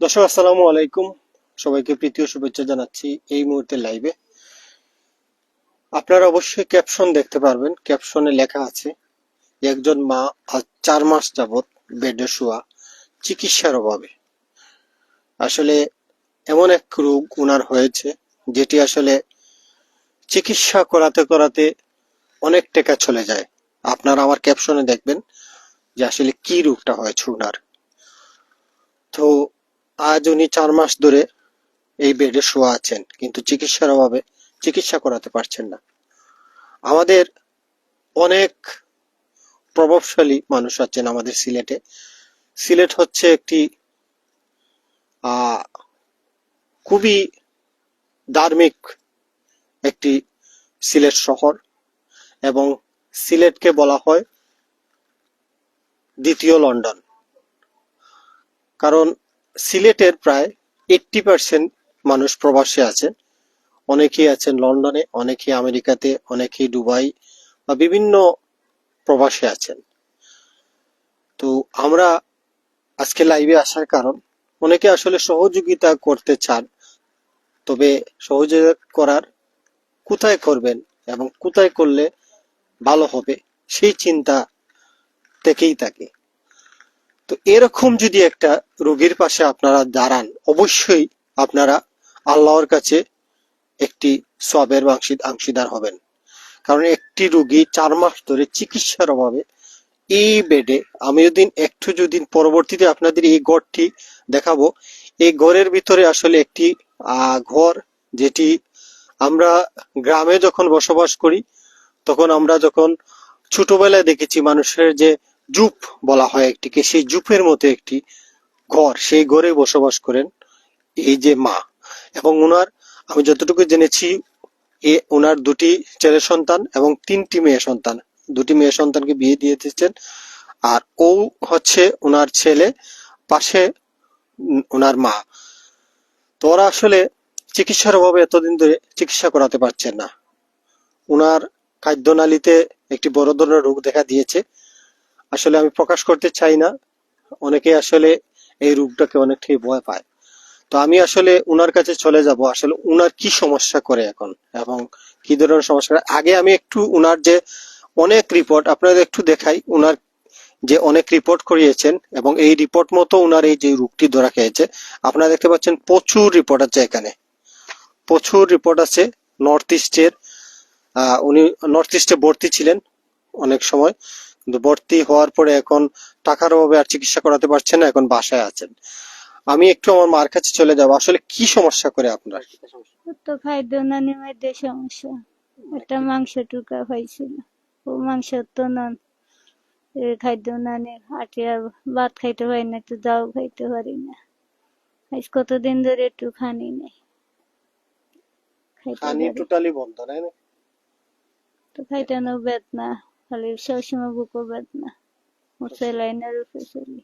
দর্শক, আসসালামু আলাইকুম। সবাইকে প্রীতীয় শুভেচ্ছা জানাচ্ছি এই মুহূর্তে লাইভে আপনারা অবশ্যই ক্যাপশন দেখতে পারবেন। ক্যাপশনে লেখা আছে, একজন মা আজ চার মাস যাবৎ বেডে শোয়া চিকিৎসার অভাবে। আসলে এমন এক রোগ ওনার হয়েছে, যেটি আসলে চিকিৎসা করাতে করাতে অনেক টাকা চলে যায়। আপনারা আমার ক্যাপশনে দেখবেন যে আসলে কি রোগটা হয়েছে ওনার তো আজ উনি চার মাস ধরে এই বেডে শোয়া আছেন, কিন্তু চিকিৎসার অভাবে চিকিৎসা করাতে পারছেন না। আমাদের অনেক প্রভাবশালী মানুষ আছেন আমাদের সিলেটে। সিলেট হচ্ছে একটি খুবই ধার্মিক একটি সিলেট শহর এবং সিলেটকে বলা হয় দ্বিতীয় লন্ডন। কারণ সিলেটের প্রায় এইটটি পার্সেন্ট মানুষ প্রবাসী আছেন। অনেকেই আছেন লন্ডনে, অনেকেই আমেরিকাতে, অনেকেই দুবাই বা বিভিন্ন প্রবাসী আছেন। তো আমরা আজকে লাইভে আসার কারণ, অনেকে আসলে সহযোগিতা করতে চান, তবে সহযোগিতা করার কোথায় করবেন এবং কোথায় করলে ভালো হবে সেই চিন্তা থেকেই থাকে। তো এরকম যদি একটা রোগীর পাশে আপনারা দাঁড়ান, অবশ্যই আপনারা আল্লাহর কাছে একটি সবের অংশী- অংশীদার হবেন। কারণ একটি রোগী চার মাস ধরে চিকিৎসার অভাবে এই বেডে আমি যদি একটু যদি পরবর্তীতে আপনাদের এই ঘরটি দেখাবো, এই ঘরের ভিতরে আসলে একটি ঘর যেটি আমরা গ্রামে যখন বসবাস করি, তখন আমরা যখন ছোটবেলায় দেখেছি মানুষের যে জুপ বলা হয় একটিকে। সেই জুপের মতো একটি ঘর, সেই ঘরে বসবাস করেন এই যে মা। এবং ওনার আমি যতটুকু জেনেছি, এ ওনার দুটি ছেলে সন্তান এবং তিনটি মেয়ে সন্তান। দুটি মেয়ে সন্তানকে বিয়ে দিয়ে দিয়েছেন। আর ও হচ্ছে ওনার ছেলে, পাশে ওনার মা। তো ওরা আসলে চিকিৎসার অভাবে এতদিন ধরে চিকিৎসা করাতে পারছেন না। ওনার খাদ্যনালীতে একটি বড় ধরনের রোগ দেখা দিয়েছে। আসলে আমি প্রকাশ করতে চাই না। অনেকে আসলে এই রোগটাকে অনেকটাই ভয় পায়। তো আমি আসলে উনার কাছে চলে যাব। আসলে উনার কি সমস্যা করে এখন এবং কি ধরনের সমস্যা। আগে আমি একটু উনার যে অনেক রিপোর্ট আপনাদের একটু দেখাই উনার যে অনেক রিপোর্ট করিয়েছেন এবং এই রিপোর্ট মতো উনার এই যে রোগটি ধরা খেয়েছে, আপনারা দেখতে পাচ্ছেন প্রচুর রিপোর্ট আছে এখানে। প্রচুর রিপোর্ট আছে। নর্থ ইস্টের উনি নর্থ ইস্টে ভর্তি ছিলেন অনেক সময়। কিন্তু ভর্তি হওয়ার পরে এখন টাকার অভাবে আর চিকিৎসা করাতে পারছেন না এখন বাসায় আছেন। আমি একটু আমার মার কাছে চলে যাব। আসলে কি সমস্যা করে আপনার? তো খাদ্য মধ্যে সমস্যা। একটা মাংস টুকা হয়েছিল ও মাংস তো নন। খাদ্য নানি ভাত খাইতে পারি না একটু দাও খাইতে পারি না। আজ কতদিন ধরে একটু খানি নেই। খাইতে খানি টোটালি বন্ধ তাই না? তো খাইতে বেদনা খালি সবসময় বুকো বেদনা ও সেলাইনের উপরে চলি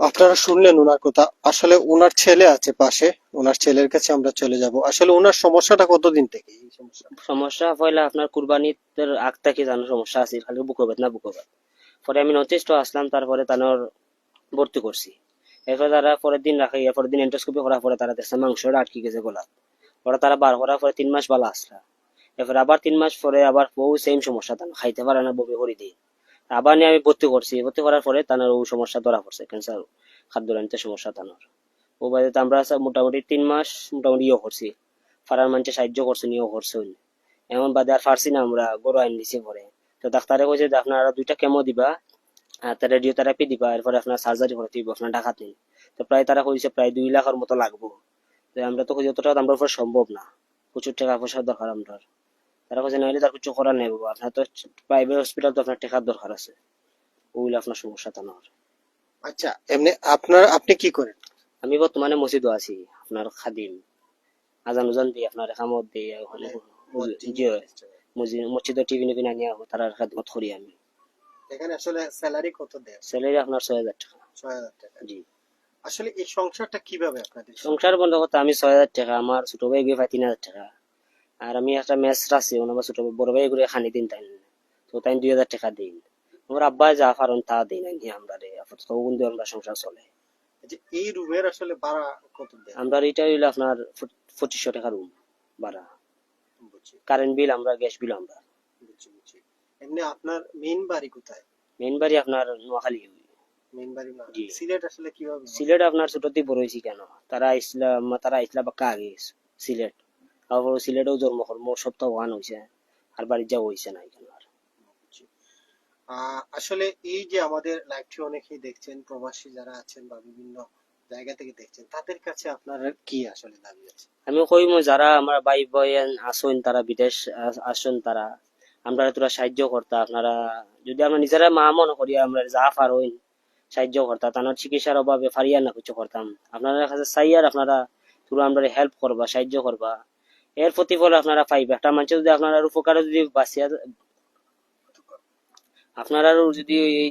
আপনারা শুনলেন ওনার কথা। আসলে ওনার ছেলে আছে পাশে। ওনার ছেলের কাছে আমরা চলে যাব। আসলে ওনার সমস্যাটা কতদিন থেকে এই সমস্যা? সমস্যা পয়লা আপনার কুরবানির আগ থেকে জানো সমস্যা আছে খালি বুকবেত না বুকবেত পরে আমি নথিস্ট আসলাম তারপরে তানোর ভর্তি করছি। এরপরে তারা পরের দিন রাখে এরপরের দিন এন্ডোস্কোপি করার পরে তারা দেখছে মাংসটা আটকে গেছে গলা ওরা তারা বার করার পরে তিন মাস বালা আসলা। এরপরে আবার তিন মাস পরে আবার বউ সেম সমস্যা, তানো খাইতে পারে না বমি করে দিই আবার নিয়ে আমি ভর্তি করছি, ভর্তি করার পরে তানোর ও সমস্যা ধরা পড়ছে ক্যান্সার খাদ্যজনিত সমস্যা তানোর। ও বাড়িতে আমরা মোটামুটি তিন মাস মোটামুটি ইয়ে করছি। ফারার মানুষে সাহায্য করছে, নিয়েও করছে। এমন বাদে আর পারছি না আমরা, গরু আইন দিছি পরে। তো ডাক্তারে কইছে যে আপনারা দুইটা কেমো দিবা, আর রেডিও থেরাপি দিবা, এরপরে আপনার সার্জারি করতে দিব, আপনার ঢাকাত নিন তো প্রায় তারা কইছে প্রায় দুই লাখের মতো লাগবো। তো আমরা তো কইছি, অতটা আমরা সম্ভব না। প্রচুর টাকা পয়সার দরকার আমরা তারা কইছে নাহলে তার কিছু করার নেই বাবা। আপনার তো প্রাইভেট হসপিটাল তো আপনার টাকার দরকার আছে। ওইগুলো আপনার সমস্যা তো না আচ্ছা এমনি আপনার আপনি কি করেন? আমি বর্তমানে মসজিদও আছি আপনার খাদিম। আজান উজান দিয়ে আপনার খামত দিয়ে ওখানে মসজিদ টিভি নিবি আনিয়া তারা খাদমত করি আমি। এখানে আসলে স্যালারি কত দেয় স্যালারি আপনার ছয় হাজার টাকা। ছয় হাজার টাকা। জি। আসলে এই সংসারটা কীভাবে আপনাদের? সংসার বন্ধ করতে আমি ছয় হাজার টাকা আমার ছোট ভাই গিয়ে পাই তিন হাজার টাকা। আর আমি একটা মেস রাখছি ওনার ছোট বড় ভাই করে খানি দিন তাই তো তাই দুই হাজার টাকা দিন। আমার আব্বা যা পারেন তা দেই নাই আমরা রে। আপাতত কিন্তু আমরা সংসার চলে। এই রুমের আসলে ভাড়া কত আমরা এটা হইল আপনার পঁচিশশো টাকা রুম ভাড়া। কারেন্ট বিল আমরা গ্যাস বিল আমরা। এমনি আপনার মেইন বাড়ি কোথায়? মেইন বাড়ি আপনার নোয়াখালী মেইন বাড়ি সিলেট আসলে কীভাবে সিলেট আপনার ছোটতে বড় হয়েছি কেন? তারা আইসলা তারা আইসলা বাক্কা আগে সিলেট। তারপর সিলেটেও জন্ম মোর সপ্তাহ ওয়ান হয়েছে আর বাড়ি যাওয়া হয়েছে না এখানে আর আসলে এই যে আমাদের লাইভটি অনেকেই দেখছেন প্রবাসী যারা আছেন বা বিভিন্ন জায়গা থেকে দেখছেন তাদের কাছে আপনার কি আসলে দাবি আছে? আমি কইম যারা আমার ভাই বয়ান আসুন তারা বিদেশ আস- আসুন তারা আমরা তোরা সাহায্য করতা আপনারা যদি আমরা নিজেরা মা মনে করি আমরা যা পারইন সাহায্য করতা তানোর চিকিৎসার অভাবে ফারিয়া না কিছু করতাম। আপনারা কাছে চাই আর আপনারা তোরা আমরা হেল্প করবা সাহায্য করবা। এর প্রতিফল আপনারা পাইবে। একটা মানুষ যদি আপনারা উপকারে যদি বাঁচিয়া আপনারা যদি এই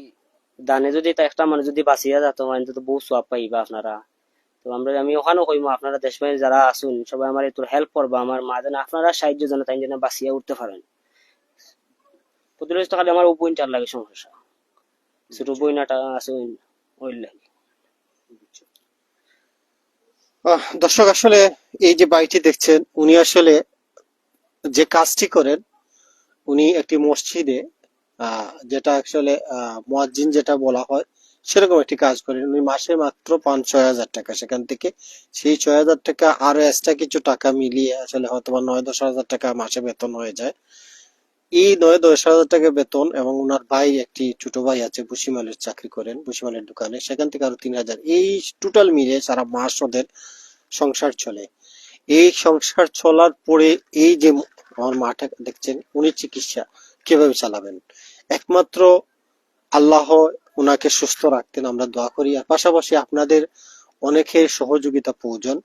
দানে যদি একটা মানুষ যদি বাঁচিয়া যেত মানে তো বহু সব পাইবা আপনারা। তো আমরা আমি ওখানেও কইমু, আপনারা দেশ যারা আসুন সবাই আমার একটু হেল্প করবা, আমার মা যেন আপনারা সাহায্য যেন তাই যেন বাঁচিয়ে উঠতে পারেন। প্রতিরোধ খালি আমার বইন চার লাগে সমস্যা। ছোট বইনাটা আসুন ওই দর্শক, আসলে এই যে বাড়িটি দেখছেন, উনি আসলে যে কাজটি করেন, উনি একটি মসজিদে যেটা আসলে মুয়াজ্জিন যেটা বলা হয়, সেরকম একটি কাজ করেন। উনি মাসে মাত্র পাঁচ ছয় হাজার টাকা। সেখান থেকে সেই ছয় হাজার টাকা আরও এক্সট্রা কিছু টাকা মিলিয়ে আসলে হয়তো বা নয় দশ হাজার টাকা মাসে বেতন হয়ে যায়। এই নয়, দশ হাজার টাকা বেতন এবং ওনার ভাই একটি ছোট ভাই আছে, বুসিমালের চাকরি করেন, বুসিমালের দোকানে। সেখান থেকে আরও তিন হাজার। এই টোটাল মিলে সারা মাস ওদের সংসার চলে। এই সংসার চলার পরে এই যে আমার মাটা দেখছেন, উনি চিকিৎসা কীভাবে চালাবেন? একমাত্র আল্লাহ ওনাকে সুস্থ রাখতেন, আমরা দোয়া করি। আর পাশাপাশি আপনাদের অনেকের সহযোগিতা প্রয়োজন।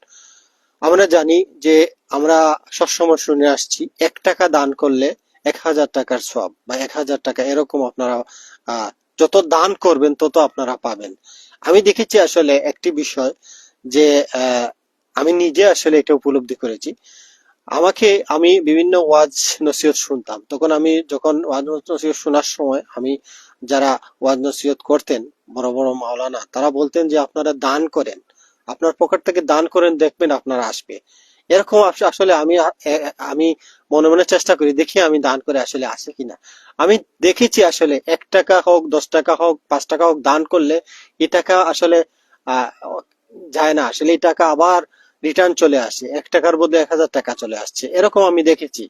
আমরা জানি যে আমরা সবসময় শুনে আসছি, এক টাকা দান করলে এক হাজার টাকার সব বা এক হাজার টাকা এরকম আপনারা যত দান করবেন তত আপনারা পাবেন। আমি দেখেছি আসলে একটি বিষয় যে আমি নিজে আসলে এটা উপলব্ধি করেছি। আমাকে আমি বিভিন্ন ওয়াজ নসিহত শুনতাম। তখন আমি যখন ওয়াজ নসিহত শোনার সময় আমি যারা ওয়াজ নসিহত করতেন, বড় বড় মাওলানা, তারা বলতেন যে, আপনারা দান করেন। আপনার পকেট থেকে দান করেন, দেখবেন আপনারা আসবে। এরকম আসলে আমি আমি মনে মনে চেষ্টা করি দেখি আমি দান করে আসলে আসে কিনা। আমি দেখেছি আসলে এক টাকা হোক, দশ টাকা হোক, পাঁচ টাকা হোক দান করলে এই টাকা আসলে যায় না। আসলে এই টাকা আবার রিটার্ন চলে আসে। এক টাকার বদলে এক হাজার টাকা চলে আসছে। এরকম আমি দেখেছি।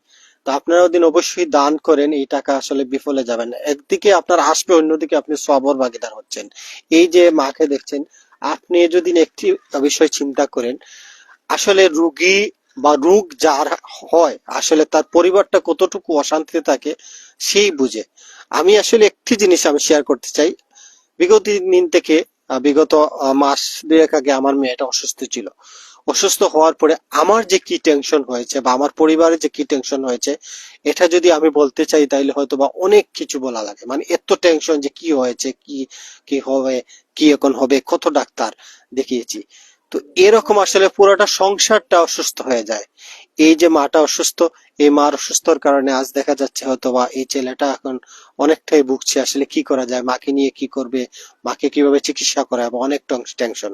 তো আপনারা দিন অবশ্যই দান করেন, এই টাকা আসলে বিফলে যাবেন একদিকে আপনার আসবে, অন্যদিকে আপনি সবর ভাগিদার হচ্ছেন। এই যে মাকে দেখছেন, আপনি যদি একটি বিষয় চিন্তা করেন আসলে রুগী বা রোগ যার হয়, আসলে তার পরিবারটা কতটুকু অশান্তিতে থাকে, সেই বুঝে। আমি আসলে একটি জিনিস আমি শেয়ার করতে চাই। বিগত দিন থেকে বিগত মাস দুয়েক আগে আমার মেয়েটা অসুস্থ ছিল। অসুস্থ হওয়ার পরে আমার যে কি টেনশন হয়েছে বা আমার পরিবারের যে কি টেনশন হয়েছে, এটা যদি আমি বলতে চাই তাইলে হয়তো বা অনেক কিছু বলা লাগে। মানে এত টেনশন যে কি হয়েছে, কি কি হবে, কি এখন হবে, কত ডাক্তার দেখিয়েছি। তো এরকম আসলে পুরোটা সংসারটা অসুস্থ হয়ে যায়। এই যে মাটা অসুস্থ, এই মার অসুস্থর কারণে আজ দেখা যাচ্ছে হয়তো বা এই ছেলেটা এখন অনেকটাই ভুগছে, আসলে কি করা যায়, মাকে নিয়ে কি করবে, মাকে কীভাবে চিকিৎসা করা হবে অনেক টেনশন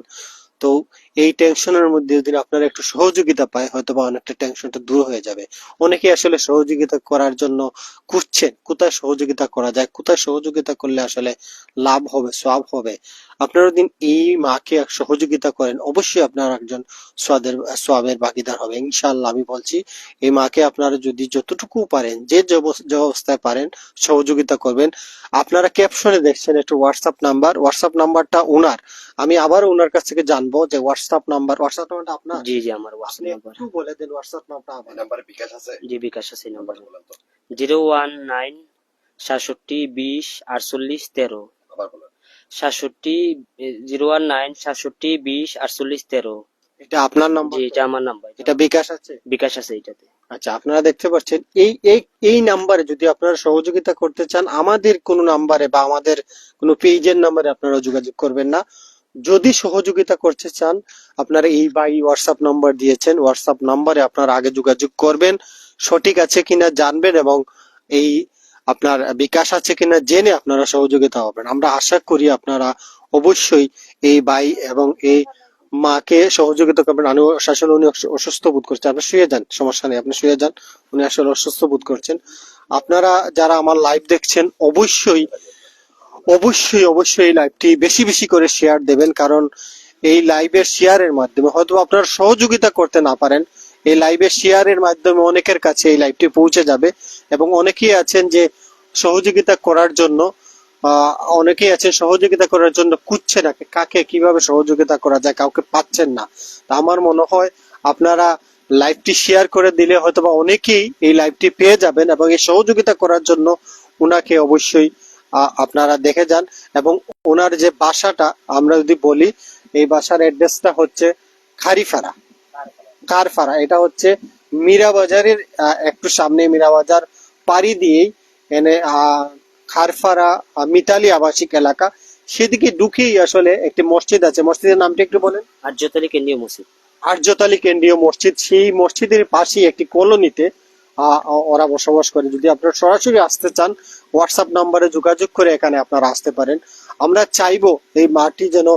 তো এই টেনশনের মধ্যে যদি আপনারা একটু সহযোগিতা পায় হয়তো বা অনেকটা টেনশনটা দূর হয়ে যাবে। অনেকে আসলে সহযোগিতা করার জন্য খুঁজছেন, কোথায় সহযোগিতা করা যায়, কোথায় সহযোগিতা করলে আসলে লাভ হবে সব হবে। আপনারা দিন এই মাকে সহযোগিতা করেন, অবশ্যই আপনারা একজন সোয়াদের সোয়াবের ভাগিদার হবে ইনশাআল্লাহ আমি বলছি। এই মাকে আপনারা যদি যতটুকু পারেন, যে যে যে অবস্থায় পারেন, সহযোগিতা করবেন। আপনারা ক্যাপশনে দেখছেন একটু হোয়াটসঅ্যাপ নাম্বার হোয়াটসঅ্যাপ নাম্বারটা ওনার আমি আবার ওনার কাছ থেকে জানব যে হোয়াটসঅ্যাপ নাম্বার হোয়াটসঅ্যাপ নাম্বারটা আপনার? জি জি আমার হোয়াটসঅ্যাপ নাম্বার একটু বলে দেন হোয়াটসঅ্যাপ নাম্বারটা আবার নাম্বারে বিকাশ আছে? জি বিকাশ আছে নাম্বার বলেন তো। জিরো ওয়ান নাইন সাতষট্টি বিশ আটচল্লিশ তেরো। আবার বলেন। সাতষট্টি জিরো ওয়ান নাইন সাতষট্টি বিশ আটচল্লিশ তেরো। এটা আপনার নাম্বার জি এটা আমার নাম্বার এটা বিকাশ আছে? বিকাশ আছে এটাতে আচ্ছা আপনারা দেখতে পাচ্ছেন এই এই এই নাম্বারে যদি আপনারা সহযোগিতা করতে চান আমাদের কোনো নাম্বারে বা আমাদের কোনো পেজের নাম্বারে আপনারা যোগাযোগ করবেন না। যদি সহযোগিতা করতে চান, আপনারা এই বা এই হোয়াটসঅ্যাপ নাম্বার দিয়েছেন হোয়াটসঅ্যাপ নাম্বারে আপনারা আগে যোগাযোগ করবেন। সঠিক আছে কিনা জানবেন এবং এই আপনার বিকাশ আছে কিনা জেনে আপনারা সহযোগিতা হবেন। আমরা আশা করি আপনারা অবশ্যই এই বাই এবং এই মাকে সহযোগিতা করবেন। আমি আসলে উনি অসুস্থ বোধ করছেন আপনি শুয়ে যান, সমস্যা নেই, আপনি শুয়ে যান। উনি আসলে অসুস্থ বোধ করছেন। আপনারা যারা আমার লাইভ দেখছেন, অবশ্যই অবশ্যই অবশ্যই এই লাইভটি বেশি বেশি করে শেয়ার দেবেন, কারণ এই লাইভের শেয়ারের মাধ্যমে, হয়তো আপনারা সহযোগিতা করতে না পারেন, এই লাইভের শেয়ারের মাধ্যমে অনেকের কাছে এই লাইভটি পৌঁছে যাবে, এবং অনেকেই আছেন যে সহযোগিতা করার জন্য অনেকেই আছেন সহযোগিতা করার জন্য খুঁজছে না কাকে কীভাবে সহযোগিতা করা যায়, কাউকে পাচ্ছেন না। তা আমার মনে হয় আপনারা লাইভটি শেয়ার করে দিলে হয়তো বা অনেকেই এই লাইভটি পেয়ে যাবেন, এবং এই সহযোগিতা করার জন্য উনাকে অবশ্যই আপনারা দেখে যান এবং ওনার যে বাসাটা আমরা যদি বলি এই বাসার অ্যাড্রেসটা হচ্ছে খারিফারা। কারফারা এটা হচ্ছে মীরাবাজারের একটু সামনে মীরাবাজার পাড়ি দিয়েই এনে খারফারা মিতালি আবাসিক এলাকা। সেদিকে ঢুকেই আসলে একটি মসজিদ আছে। মসজিদের নামটা একটু বলেন। আর্যতলী কেন্দ্রীয় মসজিদ। আর্যতালী কেন্দ্রীয় মসজিদ। সেই মসজিদের পাশেই একটি কলোনিতে ওরা বসবাস করে। যদি আপনারা সরাসরি আসতে চান হোয়াটসঅ্যাপ নাম্বারে যোগাযোগ করে এখানে আপনারা আসতে পারেন। আমরা চাইব এই মাটি যেন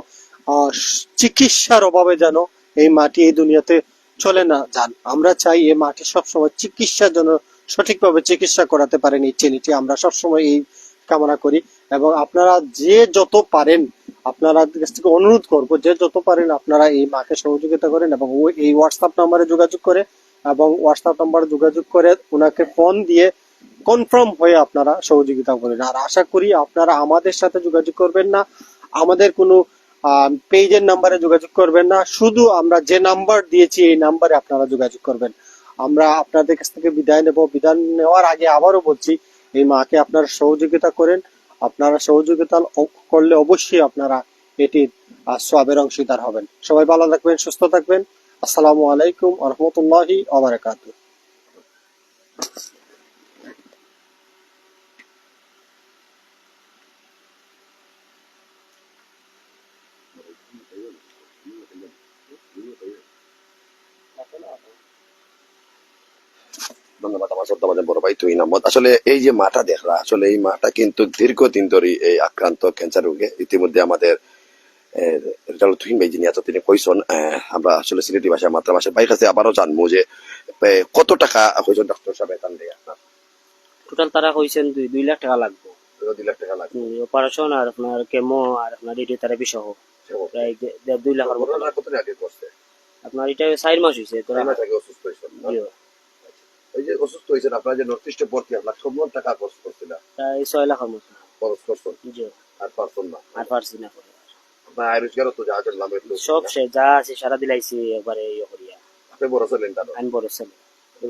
চিকিৎসার অভাবে যেন এই মাটি এই দুনিয়াতে চলে না যান। আমরা চাই এই মাটি সবসময় চিকিৎসার জন্য সঠিকভাবে চিকিৎসা করাতে পারেন। এই ছেলেটি আমরা সবসময় এই কামনা করি। এবং আপনারা যে যত পারেন, আপনারা কাছ থেকে অনুরোধ করব, যে যত পারেন আপনারা এই মাকে সহযোগিতা করেন এবং এই হোয়াটসঅ্যাপ নাম্বারে যোগাযোগ করে এবং হোয়াটসঅ্যাপ নাম্বারে যোগাযোগ করে ওনাকে ফোন দিয়ে কনফার্ম হয়ে আপনারা সহযোগিতা করেন আর আশা করি আপনারা আমাদের সাথে যোগাযোগ করবেন না, আমাদের কোনো পেজের নাম্বারে যোগাযোগ করবেন না, শুধু আমরা যে নাম্বার দিয়েছি এই নাম্বারে আপনারা যোগাযোগ করবেন। আমরা আপনাদের কাছ থেকে বিদায় নেব। বিদায় নেওয়ার আগে আবারও বলছি, এই মাকে আপনারা সহযোগিতা করেন। আপনারা সহযোগিতা করলে অবশ্যই আপনারা এটির সওয়াবের অংশীদার হবেন। সবাই ভালো থাকবেন, সুস্থ থাকবেন। আসসালামু আলাইকুম রহমতুল্লাহি ওবারাকাতু ধন্যবাদ, আমার শ্রদ্ধা বড় ভাই তুই নামত আসলে এই যে মাটা দেখরা আসলে এই মাটা কিন্তু দীর্ঘদিন ধরে এই আক্রান্ত ক্যান্সার রোগে ইতিমধ্যে আমাদের রেজাল তুহিন ভাই আছে তিনি কইসন আমরা আসলে সিলেটি ভাষা মাতৃভাষা ভাই কাছে আবারও জানব যে কত টাকা হয়েছে ডক্টর সাহেব এখান থেকে? আপনার টোটাল তারা কইছেন দুই দুই লাখ টাকা লাগবে। দুই লাখ টাকা লাগবে। অপারেশন আর আপনার কেমো আর আপনার রেডিওথেরাপি সহ। প্রায় দুই লাখের মতো। কতদিন আগে করছে? আপনার এটা চার মাস হয়েছে তো ছয় মাস আগে অসুস্থ হয়েছেন এই যে অসুস্থ হয়েছেন আপনারা যে নর্থ ইস্টে ভর্তি আপনার সমান টাকা খরচ করছিল প্রায় ছয় লাখের মতো। খরচ করছেন? জি। আর পারছেন না? আর পারছি না। তো সব সে যা আছে সারা দিলাইছি একবারে ইয়ে করিয়া। আপনি বড় ছিলেন আমি বড় ছেলে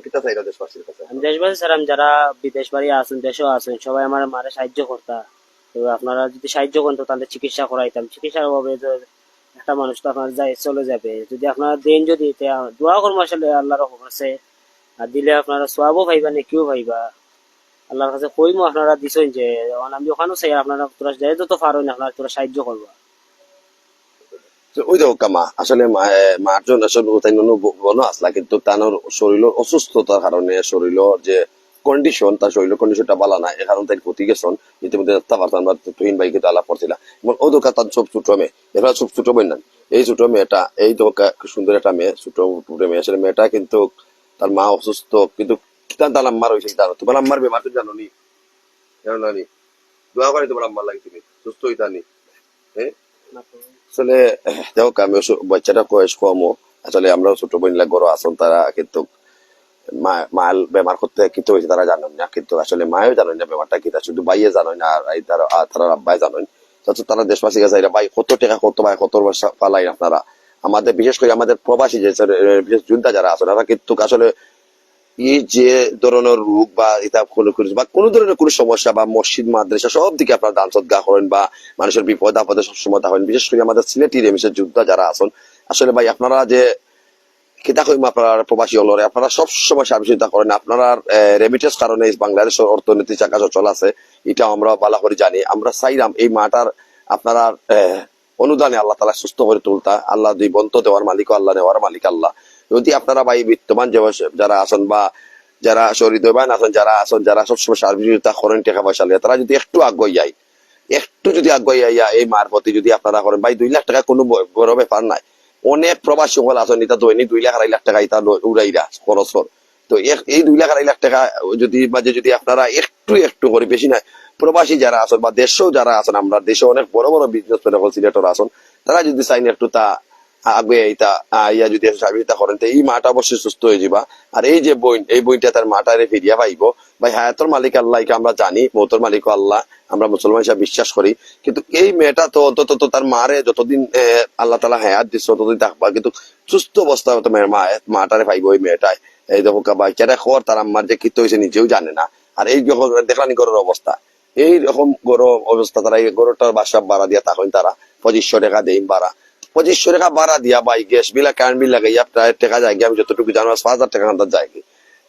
কিতা চাইরা দেশবাসীর কাছে? আমি দেশবাসী স্যার যারা বিদেশ বাড়ি আছেন দেশেও আছেন সবাই আমার মারে সাহায্য করতা। আপনারা যদি সাহায্য করেন তাহলে চিকিৎসা করাইতাম। চিকিৎসার অভাবে একটা মানুষ তো আপনার যাই চলে যাবে। যদি আপনারা দেন যদি দোয়া করব আসলে আল্লাহর কাছে আর দিলে আপনারা সোয়াবও ভাইবা নে কেউ ভাইবা আল্লাহর কাছে কইমো আপনারা দিছেন যে আমি ওখানেও চাই আপনারা তোরা যাই যত পারেন আপনারা তোরা সাহায্য করবা। ওই দেখো কামা আসলে মা- এ, মার জন্য আসলে তাই নুনু বনো আসলা কিন্তু তার শরীরের অসুস্থতার কারণে শরীরের যে কন্ডিশন তার শরীরের কন্ডিশনটা ভালো না এ কারণে তাই ক্ষতি গেছন ইতিমধ্যে তা পারতাম আমরা তুহিন ভাই কিন্তু আলাপ করছিলাম। ও দোকা তার সব ছোট মেয়ে এরা সব ছোট মেয়ে না। এই ছোট মেয়েটা এই দোকা সুন্দর একটা মেয়ে ছোট মেয়ে আসলে মেয়েটা কিন্তু তার মা অসুস্থ কিন্তু কিতান তার আম্মার হয়েছে জানো তোমার আম্মার বেমার তো জানো নি? জানো না নি? দোয়া করে তোমার আম্মার লাগে তুমি সুস্থ হইতানি হ্যাঁ? আসলে এহ, দেখো আমি বাচ্চাটা কমও আসলে ছোট তারা কিন্তু মাল করতে কিন্তু হয়েছে তারা জানেন না। কিন্তু আসলে জানেন না বেমারটা কি শুধু বাইয়ে জানেন না আর তারা তারা আব্বাই জানেন তারা দেশবাসী কাছে ভাই কত টাকা কত ভাই কত আপনারা। আমাদের বিশেষ করে আমাদের প্রবাসী যে বিশেষ যোদ্ধা যারা আছেন তারা কিন্তু আসলে যে ধরনের রোগ বা কোনো কোনো বা কোনো ধরনের কোনো সমস্যা বা মসজিদ, মাদ্রাসা সব দিকে আপনারা দান সদ্গা করেন বা মানুষের বিপদ আপদে সবসময় থাকেন বিশেষ করে আমাদের সিলেটি রেমিসের যোদ্ধা যারা আছেন, আসলে ভাই আপনারা যে কিতা কইম আপনারা প্রবাসী হলরে আপনারা সব সময় করেন। আপনারা রেমিটেন্স কারণে বাংলাদেশের অর্থনীতি চাকা চল আছে, এটা আমরা ভালো করে জানি। আমরা চাইলাম এই মাটার আপনারা অনুদানে আল্লাহ তালা সুস্থ করে তুলতা। আল্লাহ দুই বন্ত দেওয়ার মালিক আল্লাহ নেওয়ার মালিক আল্লাহ। যদি আপনারা ভাই বিদ্যমান যারা আছেন বা যারা শহীদ হইবান আছেন, যারা আছেন, যারা সবসময় সার্বিকতা করেন টাকা পয়সা লিয়ে, তারা যদি একটু আগ্রহ যায় একটু যদি আগ্রহ ইয়া এই মার প্রতি যদি আপনারা করেন, ভাই দুই লাখ টাকা কোনো বড় ব্যাপার নাই অনেক প্রবাসী সকল আছেন, এটা দৈনিক দুই লাখ আড়াই লাখ টাকা এটা উড়াইরা খরচ কর। তো এই দুই লাখ আড়াই লাখ টাকা যদি মাঝে যদি আপনারা একটু একটু করে বেশি নাই, প্রবাসী যারা আছেন বা দেশেও যারা আছেন, আমরা দেশে অনেক বড় বড় বিজনেস সিলেটর আছেন, তারা যদি চাইন একটু তা আগে এইটা ইয়া যদি করেন এই মাটা অবশ্যই সুস্থ হয়ে যাবা। আর এই যে এই বইটা তার মাটারে ফিরিয়া পাইব। ভাই হায়াতর মালিক আল্লাহকে আমরা জানি, মৌতর মালিক আল্লাহ, আমরা মুসলমান হিসাবে বিশ্বাস করি। কিন্তু এই মেয়েটা তো অন্তত তো তার মারে যতদিন আল্লাহ তালা হায়াত দিচ্ছে ততদিন থাকবা। কিন্তু সুস্থ অবস্থা তো মেয়ের মা মাটারে পাইব ওই মেয়েটায় এই দেখো বাচ্চারা খবর তার আম্মার যে কীর্ত হয়েছে নিজেও জানে না। আর এই দেখলানি গরুর অবস্থা। এই রকম গরু অবস্থা, তারা এই গরুটার বাসা ভাড়া দিয়া তখন তারা। পঁচিশশো টাকা দেই ভাড়া। পঁচিশশো টাকা ভাড়া দিয়া ভাই গ্যাস বিলা কারেন্ট বিল লাগাইয়া প্রায় টাকা যায় আমি যতটুকু জানো পাঁচ হাজার টাকা আন্দাজ যায়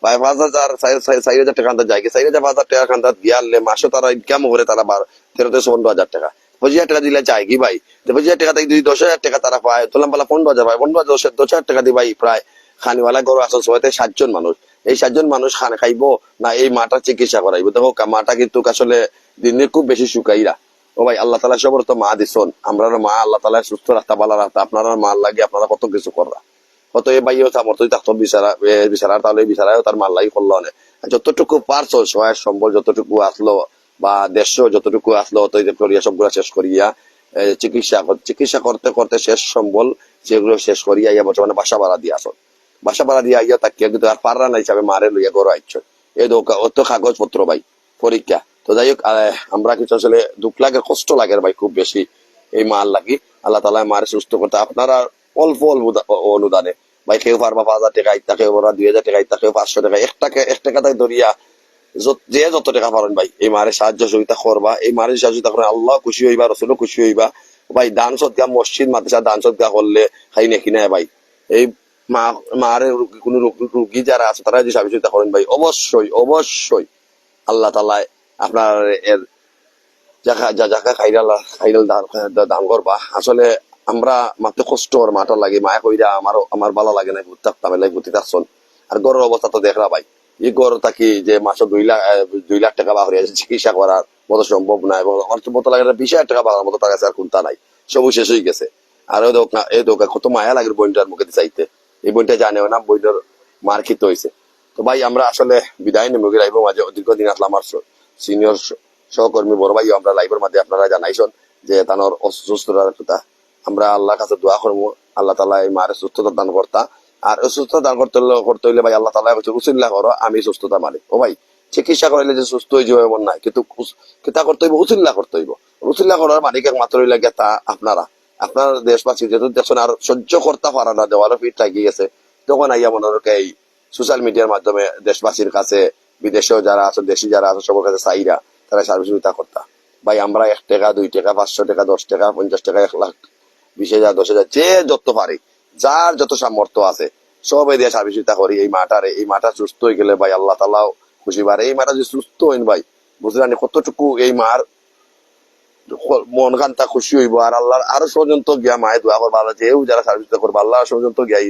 ভাই, পাঁচ হাজার, চার হাজার টাকা আন্দাজ যায় চার হাজার, পাঁচ হাজার টাকা আন্দাজ দিয়া মাসে তারা ইনকাম করে, তারা বারো, তেরো পনেরো হাজার টাকা। পঁচিশ হাজার টাকা দিলে যায় কি ভাই। পঁচিশ হাজার টাকা থেকে যদি দশ হাজার টাকা তারা পায়, তোলাম পালা পনেরো হাজার পায়, পনেরো হাজার, দশ হাজার টাকা দিয়ে ভাই প্রায় খানিওয়ালা গরু আসল থেকে সাতজন মানুষ। এই সাতজন মানুষ খান খাইবো, না এই মাটার চিকিৎসা করাইবো। দেখো মাটা কিন্তু আসলে দিনে খুব বেশি শুকাইরা। ও ভাই, আল্লাহ তালা সবর তো মা দিছন আমরা মা আল্লাহ তালা সুস্থ রাখতে, ভালো রাখতে, আপনারা মা লাগে আপনারা কত কিছু কররা। কত এ বাইও থামর তুই থাকতো বিচারা, এ বিচারা, তাহলে বিচারাও তার মাল লাগি করল অনেক যতটুকু পারছ, সহায় সম্বল যতটুকু আসলো, বা দেশ যতটুকু আসলো অত করিয়া সবগুলা শেষ করিয়া চিকিৎসা চিকিৎসা করতে করতে শেষ সম্বল, সেগুলো শেষ করিয়া ইয়া বর্তমানে বাসা ভাড়া দিয়ে আসো। বাসা ভাড়া দিয়ে আইয়া তাকিয়া কিন্তু আর পাররা না হিসাবে মারে লইয়া গরু আইছ এই দোকা অত কাগজ পত্র ভাই, পরীক্ষা। তো যাই হোক আমরা কিছু আসলে দুঃখ লাগে, কষ্ট লাগে ভাই খুব বেশি এই মাল লাগি। আল্লাহ তালা মারে সুস্থ করতে, আপনারা অল্প অল্প অনুদানে। ভাই কেউ পারবা পাঁচ হাজার টাকা পারবা দুই হাজার টাকা ইত্তা কেউ পাঁচশো টাকা, এক টাকা এক টাকা তাই ধরিয়া যে যত টাকা পারেন ভাই, এই মারে সাহায্য সহযোগিতা করবা, এই মারে সহযোগিতা করে আল্লাহ খুশি হইবা, রসুলও খুশি হইবা। ভাই, দান সদকা মসজিদ, মাদ্রাসা দান সদকা করলে খাই নাকি না ভাই। এই মা, মারে কোনো রোগ- যারা আছে, তারা যদি সহযোগিতা করেন ভাই, অবশ্যই অবশ্যই আল্লাহ তালা আপনার এর করবা। আসলে আমরা কষ্ট ওর মাটা লাগে, মায়া কইরা আমার ভালো লাগে না থাকছন আর গড়ের অবস্থা তো দেখরা ভাই। গড় থাকি যে মাসে দুই লাখ দুই লাখ টাকা আছে, চিকিৎসা করার মতো সম্ভব না, এবং আমার তো মতো লাগে বিশ হাজার টাকা বাহার মতো টাকা আর কোনটা নাই। সবই শেষ হয়ে গেছে। আর ওই দোকা এই দোকা কত মায়া লাগে বইনটার মুখে চাইতে। এই বইনটা জানেও না বইটার মার্কিত হয়েছে তো ভাই, আমরা আসলে বিদায় নেমে গেলাম মাঝে, দীর্ঘদিন আসলাম আমার সিনিয়র সহকর্মী বড় ভাই, আমরা লাইভের মধ্যে আপনারা জানাইছেন যে তানোর অসুস্থতার কথা আমরা আল্লাহর কাছে দোয়া করব, আল্লাহ তালা এই মারে সুস্থতা দান করতা। আর সুস্থতা দান করতে হলে করতে হইলে ভাই আল্লাহ তালা হচ্ছে উসিল্লা করো, আমি সুস্থতা মালিক। ও ভাই, চিকিৎসা করাইলে যে সুস্থ হয়ে যাবে এমন নাই কিন্তু কিতা করতে হইব উসিল্লা করতে হইব। উসিল্লা করার মালিক একমাত্র হইলে তা আপনারা। আপনার দেশবাসী যেহেতু দেখছেন আর সহ্য করতে পারা না দেওয়ারও ফিট লাগিয়ে গেছে। তখন আইয়া মনে হলো এই সোশ্যাল মিডিয়ার মাধ্যমে দেশবাসীর কাছে বিদেশেও যারা আছে, দেশি যারা আছে, সবার কাছে চাইরা তারা সহযোগিতা করতা। ভাই, আমরা এক টাকা, দুই টাকা, পাঁচশো টাকা, দশ টাকা, পঞ্চাশ টাকা, এক লাখ, বিশ হাজার, দশ হাজার, যে যত পারে, যার যত সামর্থ্য আছে, সবাই দিয়ে সহযোগিতা করি। এই মাটারে, এই মাটা সুস্থ হয়ে গেলে ভাই, আল্লাহ তালাও খুশি পারে এই মাটা যদি সুস্থ হইন ভাই, বুঝলেন কতটুকু এই মার মন কান্তা খুশি হইব। আর আল্লাহর আরও পর্যন্ত গিয়া মায়ে দোয়া করব, আল্লাহ যেও যারা সহযোগিতা করব আল্লাহ পর্যন্ত গিয়া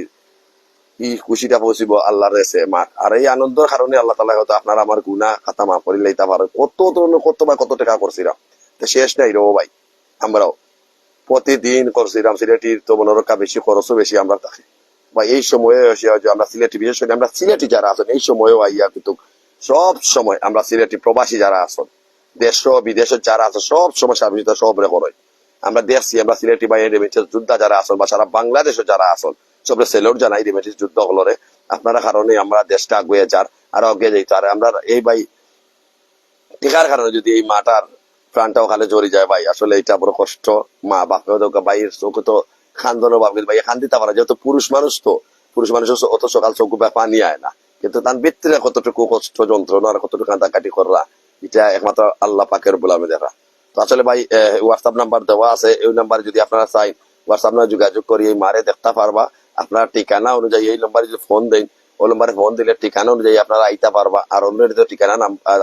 ই- খুশিটা পৌঁছিব আল্লাহর রেসে মার আর এই আনন্দের কারণে আল্লাহ তালা হয়তো আপনার আমার গুণা খাতা মাফ করে লইতে পারে কত ধরনের কত বা কত টাকা করছিলাম তো শেষ নাই রো ভাই। আমরাও প্রতিদিন করছিলাম সিলেটির তো মনোরক্ষা বেশি খরচও বেশি আমরা থাকি বা এই সময়ে আমরা সিলেটি বিশেষ করে আমরা সিলেটি যারা আছেন, এই সময়েও আইয়া কিন্তু সব সময় আমরা সিলেটি প্রবাসী যারা আছেন, দেশ বিদেশের যারা আছে, সব সময় সার্বিকতা সব রেকর্ড আমরা দেখছি আমরা সিলেটি বা রেমিটেন্স যোদ্ধা যারা আছেন বা সারা বাংলাদেশে যারা আছেন সবরে সেলোর জানাই রেমিটেন্স যুদ্ধ হলরে। আপনারা কারণে আমরা দেশটা আগুয়ে যার আগে যাইতো আর আমরা এই ভাই টিকার কারণে যদি এই মাটার জড়ি যায় ভাই, আসলে এটা বড় কষ্ট। মা বাপেও তো ভাইয়ের তো খান্দনো বাপ ভাই খান দিতে পারে। যেহেতু পুরুষ মানুষ তো, পুরুষ মানুষ অত সকাল চোখ পানি আয় না। কিন্তু তার ভিতরে কতটুকু কষ্ট, যন্ত্রণা আর কতটুকু কাঁদাকাটি করা এটা একমাত্র আল্লাহ পাকের বলে দেখা তো আসলে ভাই হোয়াটসঅ্যাপ নাম্বার দেওয়া আছে, এই নাম্বারে যদি আপনারা চাই হোয়াটসঅ্যাপ যোগাযোগ করি এই মারে দেখতে পারবা। আপনার ঠিকানা অনুযায়ী এই নম্বরে যদি ফোন দেন, ওই নম্বরে ফোন দিলে ঠিকানা অনুযায়ী আপনারা আইতে পারবা। আর তো ঠিকানা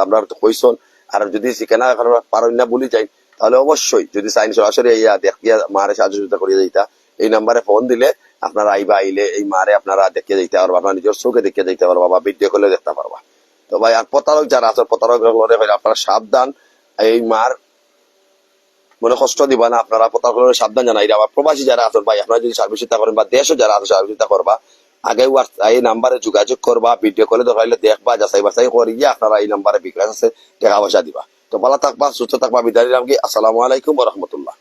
আপনারা কইসন। আর যদি ঠিকানা পারেন না বলি যাই, তাহলে অবশ্যই যদি চাইন সরাসরি ইয়া দেখিয়া মারে সাহায্য করিয়া যাইতা, এই নাম্বারে ফোন দিলে আপনারা আইবা, আইলে এই মারে আপনারা দেখে যেতে পারবা, আপনারা নিজের চোখে দেখে যেতে পারবা বা ভিডিও কলে দেখতে পারবা। তো ভাই, আর প্রতারক যারা আছে প্রতারক আপনারা সাবধান। এই মার মনে কষ্ট দিবা না, আপনারা প্রতারক সাবধান জানাই। আবার প্রবাসী যারা আছেন ভাই, আপনারা যদি সার্ভিস চিন্তা করেন বা দেশও যারা আছে সার্ভিস চিন্তা করবা। আগে এই নাম্বারে যোগাযোগ করবা ভিডিও কলে দেখাইলে দেখবা, যাচাই বাছাই করিয়া আপনারা এই নাম্বারে বিকাশ আছে, টাকা পয়সা দিবা। তো ভালো থাকবা, সুস্থ থাকবা, বিদায় কি? আসসালামু আলাইকুম রহমতুল্লাহ।